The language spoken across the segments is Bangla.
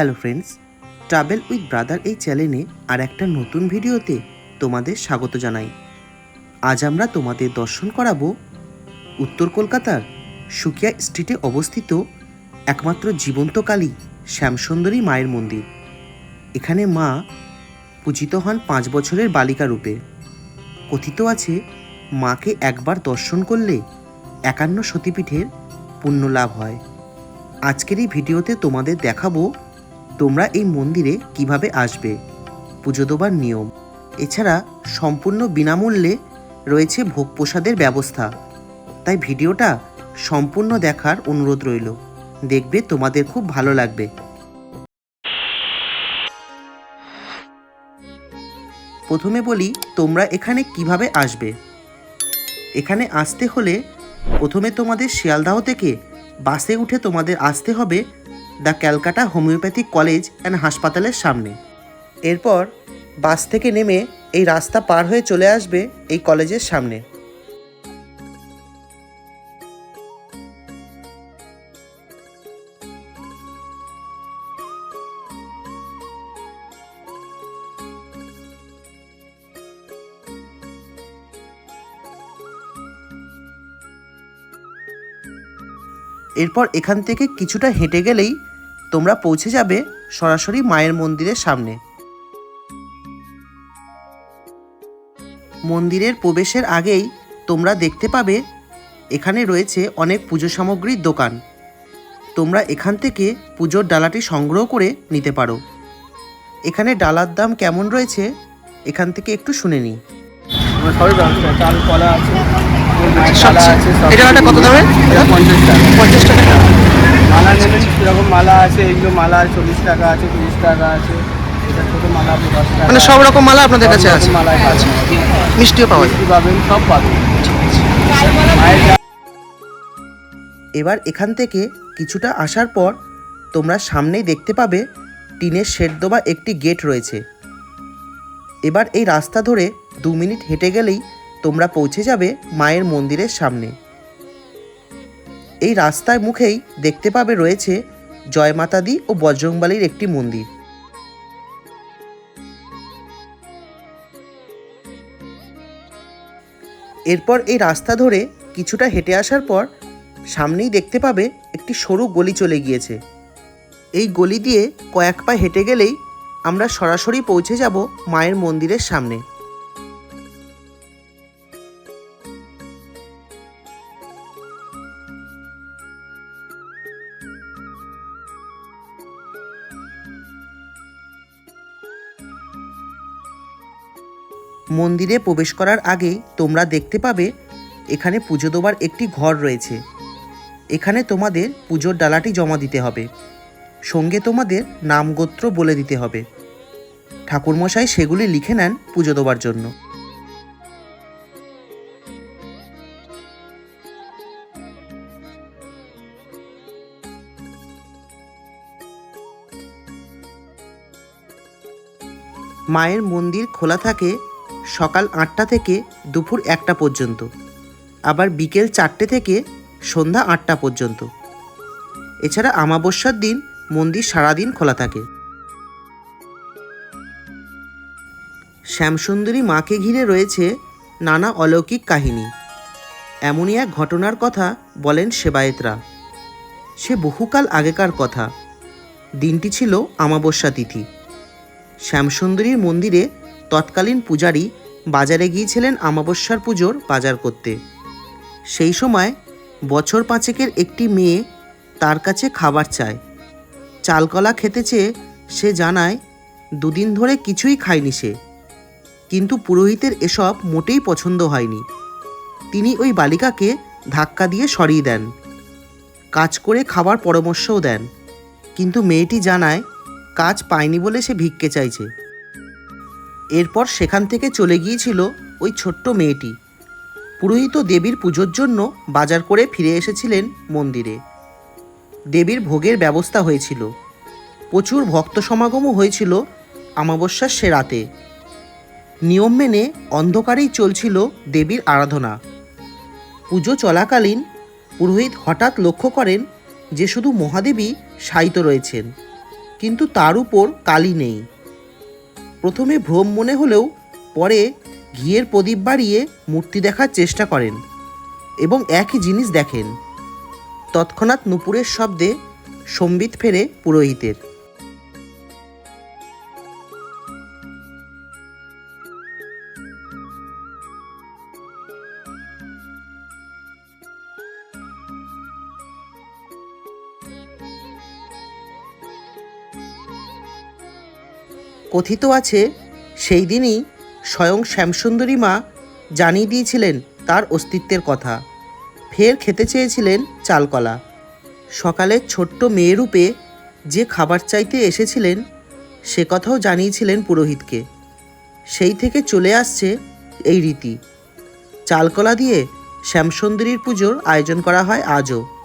Hello friends, travel with brother এই চ্যানেলে আর একটা নতুন ভিডিওতে তোমাদের স্বাগত জানাই। আজ আমরা তোমাদের দর্শন করাবো উত্তর কলকাতার সুকিয়া স্ট্রিটে অবস্থিত একমাত্র জীবন্ত কালী শ্যামসুন্দরী মায়ের মন্দির। এখানে মা পূজিত হন পাঁচ বছরের বালিকা রূপে। কথিত আছে, মাকে একবার দর্শন করলে একান্ন সতীপীঠের পুণ্য লাভ হয়। আজকের এই ভিডিওতে তোমাদের দেখাবো তোমরা এই মন্দিরে কীভাবে আসবে? পুজো দেবার নিয়ম। এছাড়া সম্পূর্ণ বিনামূল্যে রয়েছে ভোগ প্রসাদের ব্যবস্থা। তাই ভিডিওটা সম্পূর্ণ দেখার অনুরোধ রইল। দেখবে তোমাদের খুব ভালো লাগবে। প্রথমে বলি, তোমরা এখানে কীভাবে আসবে? এখানে আসতে হলে প্রথমে তোমাদের শিয়ালদাহ থেকে বাসে উঠে তোমাদের আসতে হবে the Calcutta homeopathic college and হাসপাতালের সামনে। এরপর বাস থেকে নেমে এই রাস্তা পার হয়ে চলে আসবে এই কলেজের সামনে। এরপর এখান থেকে কিছুটা হেঁটে গেলেই তোমরা পৌঁছে যাবে সরাসরি মায়ের মন্দিরের সামনে। মন্দিরের প্রবেশের আগেই তোমরা দেখতে পাবে এখানে রয়েছে অনেক পুজো সামগ্রীর দোকান। তোমরা এখান থেকে পুজোর ডালাটি সংগ্রহ করে নিতে পারো। এখানে ডালার দাম কেমন রয়েছে এখান থেকে একটু শুনে নিই। কলা আছে এটা কত? এটা পঞ্চাশ টাকা। পঞ্চাশ টাকা। মালা নেবেন? কীরকম মালা আছে? এইগুলো মালা চল্লিশ টাকা আছে তিরিশ টাকা আছে। এটা ছোটো মালা দশ টাকা। মানে সব রকম মালা আপনাদের কাছে আছে? আছে মিষ্টিও পাওয়া যায়। মিষ্টি পাবেন সব পাবেন। মায়ের এবার এখান থেকে কিছুটা আসার পর তোমরা সামনেই দেখতে পাবে টিনের শেড দেওয়া একটি গেট রয়েছে। এবার এই রাস্তা ধরে দু মিনিট হেঁটে গেলেই তোমরা পৌঁছে যাবে মায়ের মন্দিরের সামনে। এই রাস্তার মুখেই দেখতে পাবে রয়েছে জয়মাতাদি ও বজরংবালির একটি মন্দির। এরপর এই রাস্তা ধরে কিছুটা হেঁটে আসার পর সামনেই দেখতে পাবে একটি সরু গলি চলে গিয়েছে। এই গলি দিয়ে কয়েক পা হেঁটে গেলেই আমরা সরাসরি পৌঁছে যাব মায়ের মন্দিরের সামনে। মন্দিরে প্রবেশ করার আগেই তোমরা দেখতে পাবে, এখানে পুজো দেওয়ার একটি ঘর রয়েছে। এখানে তোমাদের পুজোর ডালাটি জমা দিতে হবে। সঙ্গে তোমাদের নাম গোত্র বলে দিতে হবে। ঠাকুরমশাই সেগুলি লিখে নেন পুজো দেওয়ার জন্য। মায়ের মন্দির খোলা থাকে সকাল আটটা থেকে দুপুর একটা পর্যন্ত। আবার বিকেল চারটে থেকে সন্ধ্যা আটটা পর্যন্ত। এছাড়া আমাবস্যার দিন মন্দির সারাদিন খোলা থাকে। শ্যামসুন্দরী মাকে ঘিরে রয়েছে নানা অলৌকিক কাহিনী। এমনই এক ঘটনার কথা বলেন সেবায়েতরা। সে বহুকাল আগেকার কথা। দিনটি ছিল আমাবস্যা তিথি। শ্যামসুন্দরীর মন্দিরে তৎকালীন পূজারী বাজারে গিয়েছিলেন আমাবস্যার পুজোর বাজার করতে। সেই সময় বছর পাঁচেকের একটি মেয়ে তার কাছে খাবার চায়। চালকলা খেতে চেয়ে সে জানায়, দুদিন ধরে কিছুই খায়নি সে। কিন্তু পুরোহিতের এসব মোটেই পছন্দ হয়নি। তিনি ওই বালিকাকে ধাক্কা দিয়ে সরিয়ে দেন। কাজ করে খাবার পরামর্শও দেন। কিন্তু মেয়েটি জানায়, কাজ পায়নি বলে সে ভিক্ষে চাইছে। এরপর সেখান থেকে চলে গিয়েছিল ওই ছোট্ট মেয়েটি। পুরোহিত দেবীর পুজোর জন্য বাজার করে ফিরে এসেছিলেন মন্দিরে। দেবীর ভোগের ব্যবস্থা হয়েছিল। প্রচুর ভক্ত সমাগমও হয়েছিল অমাবস্যার সে রাতে। নিয়ম মেনে অন্ধকারেই চলছিল দেবীর আরাধনা। পুজো চলাকালীন পুরোহিত হঠাৎ লক্ষ্য করেন যে শুধু মহাদেবী শায়িত রয়েছেন, কিন্তু তার উপর কালি নেই। প্রথমে ভ্রম মনে হলেও পরে ঘিয়ের প্রদীপ বাড়িয়ে মূর্তি দেখার চেষ্টা করেন এবং একই জিনিস দেখেন। তৎক্ষণাৎ নুপুরের শব্দে সম্বিত ফেরে পুরোহিতের। কথিত আছে, সেই দিনই স্বয়ং শ্যামসুন্দরী মা জানিয়ে দিয়েছিলেন তার অস্তিত্বের কথা। ফের খেতে চেয়েছিলেন চালকলা। সকালে ছোট্ট মেয়েরূপে যে খাবার চাইতে এসেছিলেন, সে কথাও জানিয়েছিলেন পুরোহিতকে। সেই থেকে চলে আসছে এই রীতি। চালকলা দিয়ে শ্যামসুন্দরীর পুজোর আয়োজন করা হয় আজও।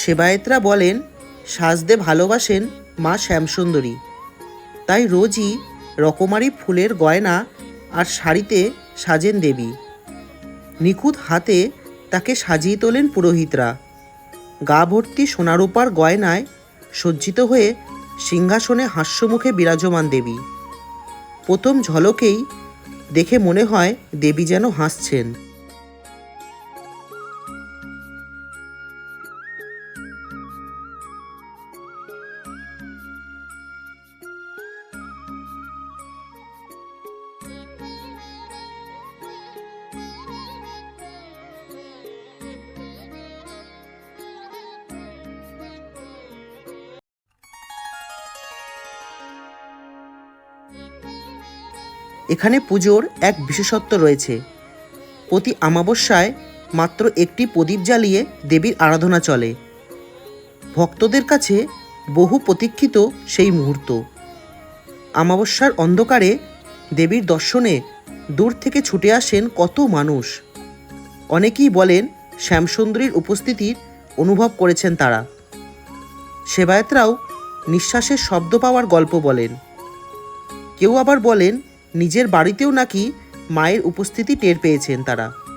সেবায়েতরা বলেন সাজতে ভালোবাসেন মা শ্যামসুন্দরী। তাই রোজই রকমারি ফুলের গয়না আর শাড়িতে সাজেন দেবী। নিখুঁত হাতে তাকে সাজিয়ে তোলেন পুরোহিতরা। গা ভর্তি সোনারূপার গয়নায় সজ্জিত হয়ে সিংহাসনে হাস্যমুখে বিরাজমান দেবী। প্রথম ঝলকেই দেখে মনে হয় দেবী যেন হাসছেন। এখানে পুজোর এক বিশেষত্ব রয়েছে। প্রতি আমাবস্যায় মাত্র একটি প্রদীপ জ্বালিয়ে দেবীর আরাধনা চলে। ভক্তদের কাছে বহু প্রতীক্ষিত সেই মুহূর্ত। অমাবস্যার অন্ধকারে দেবীর দর্শনে দূর থেকে ছুটে আসেন কত মানুষ। অনেকেই বলেন, শ্যামসুন্দরীর উপস্থিতির অনুভব করেছেন তারা। সেবায়েতরাও নিঃশ্বাসের শব্দ পাওয়ার গল্প বলেন। কেউ আবার বলেন নিজের বাড়িতেও নাকি মায়ের উপস্থিতি টের পেয়েছেন তারা।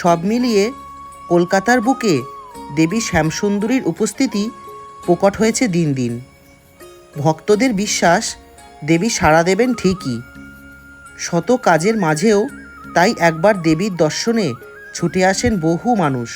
সব মিলিয়ে কলকাতার বুকে দেবী শ্যামসুন্দরীর উপস্থিতি প্রকট হয়েছে দিন দিন। ভক্তদের বিশ্বাস দেবী সাড়া দেবেন ঠিকই। শত কাজের মাঝেও তাই একবার দেবীর দর্শনে ছুটে আসেন বহু মানুষ।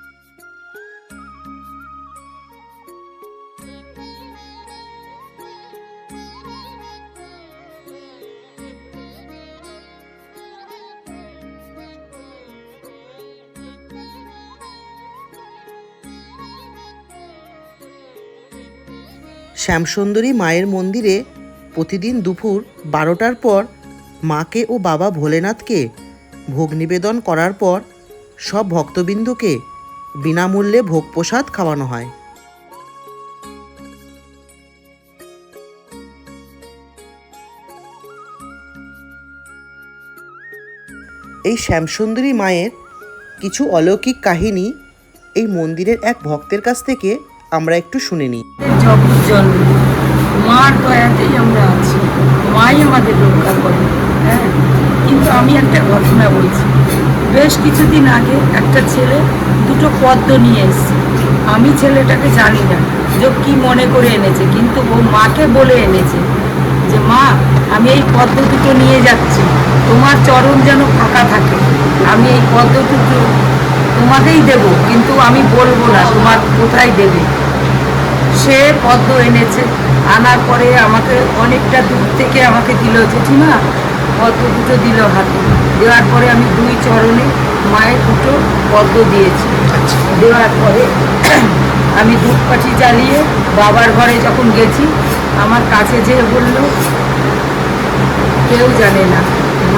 শ্যামসুন্দরী মায়ের মন্দিরে প্রতিদিন দুপুর বারোটার পর মাকে ও বাবা ভোলেনাথকে ভোগ নিবেদন করার পর সব ভক্তবৃন্দকে বিনামূল্যে ভোগ প্রসাদ খাওয়ানো হয়। এই শ্যামসুন্দরী মায়ের কিছু অলৌকিক কাহিনী এই মন্দিরের এক ভক্তের কাছ থেকে আমরা একটু শুনে নিই। মার দয়াতেই আমরা আছি। মাই আমাদের রক্ষা করে হ্যাঁ? কিন্তু আমি একটা ঘটনা বলছি। বেশ কিছুদিন আগে একটা ছেলে দুটো পদ্ম নিয়ে এসেছে। আমি ছেলেটাকে জানি না, যে কি মনে করে এনেছে, কিন্তু ও মাকে বলে এনেছে যে, মা, আমি এই পদ্ম দুটো নিয়ে যাচ্ছি। তোমার চরণ যেন ফাঁকা থাকে। আমি এই পদ্ম দুটো তোমাকেই দেবো কিন্তু আমি বলব না তোমার কোথায় দেবে। সে পদ্ম এনেছে আনার পরে আমাকে অনেকটা দূর থেকে আমাকে দিল জেঠিমা পদ্ম দুটো দিল হাতে। দেওয়ার পরে আমি দুই চরণে মায়ের দুটো পদ্ম দিয়েছি। দেওয়ার পরে আমি ধূপকাঠি জ্বালিয়ে বাবার ঘরে যখন গেছি আমার কাছে যেয়ে বলল কেউ জানে না।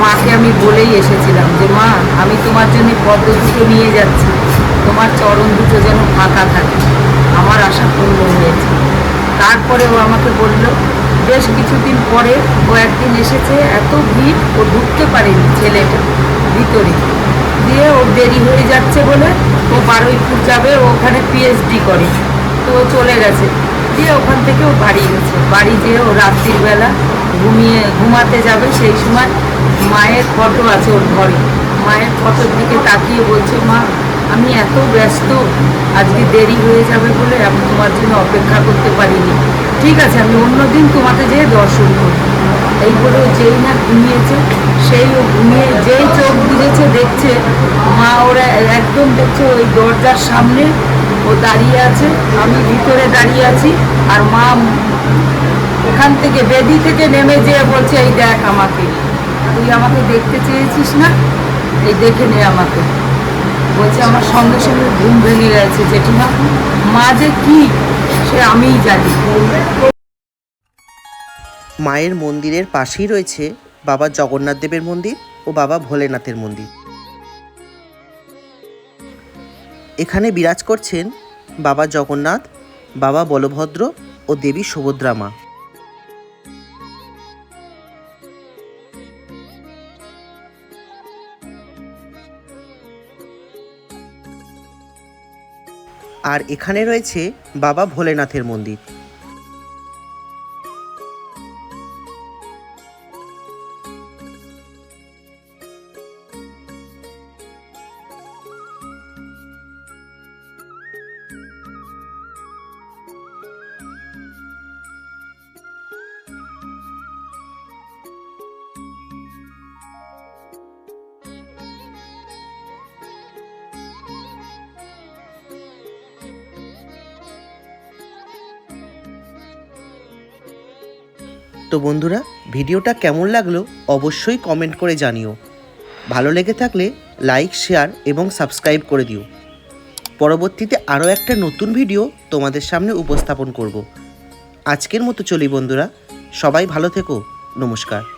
মাকে আমি বলেই এসেছিলাম যে, মা, আমি তোমার জন্য পদ্ম দুটো নিয়ে যাচ্ছি। তোমার চরণ দুটো যেন ফাঁকা থাকে। আমার আশা পূর্ণ হয়েছে। তারপরে ও আমাকে বলল, বেশ কিছুদিন পরে ও একদিন এসেছে, এত ভিড়, ও ঢুকতে পারেনি ছেলেটা ভিতরে। দিয়ে ও দেরি হয়ে যাচ্ছে বলে ও বারুইপুর যাবে ওখানে পিএইচডি করে। তো ও চলে গেছে। দিয়ে ওখান থেকে ও বাড়ি গেছে। বাড়ি যেয়ে ও রাত্রির বেলা ঘুমিয়ে, ঘুমাতে যাবে সেই সময় মায়ের ফটো আছে ওর ঘরে। মায়ের ফটোর দিকে তাকিয়ে বলছে, মা, আমি এত ব্যস্ত, আজকে দেরি হয়ে যাবে বলে আমি তোমার জন্য অপেক্ষা করতে পারিনি। ঠিক আছে, আমি অন্যদিন তোমাকে যেয়ে দর্শন করব। এই বলে যেই না ঘুমিয়েছে, সেই ও ঘুমিয়ে যেই চোখ বুঝেছে দেখছে মা ওরা একদম দেখছে ওই দরজার সামনে ও দাঁড়িয়ে আছে, আমি ভিতরে দাঁড়িয়ে আছি আর মা ওখান থেকে বেদি থেকে নেমে যেয়ে বলছে, এই দেখ আমাকে। তুই আমাকে দেখতে চেয়েছিস না? এই দেখে নে আমাকে। বলছে, আমার সঙ্গে সঙ্গে ঘুম ভেঙে গেছে, জেঠিমা। মা যে কি, সে আমিই জানি। মায়ের মন্দিরের পাশেই রয়েছে বাবা জগন্নাথ দেবের মন্দির ও বাবা ভোলেনাথের মন্দির। এখানে বিরাজ করছেন বাবা জগন্নাথ, বাবা বলভদ্র ও দেবী সুভদ্রা মা। আর এখানে রয়েছে বাবা ভোলেনাথের মন্দির। তো বন্ধুরা, ভিডিওটা কেমন লাগল অবশ্যই কমেন্ট করে জানিও। ভালো লেগে থাকলে লাইক শেয়ার এবং সাবস্ক্রাইব করে দিও। পরবর্তীতে আরও একটা নতুন ভিডিও তোমাদের সামনে উপস্থাপন করব। আজকের মতো চলি বন্ধুরা, সবাই ভালো থেকো, নমস্কার।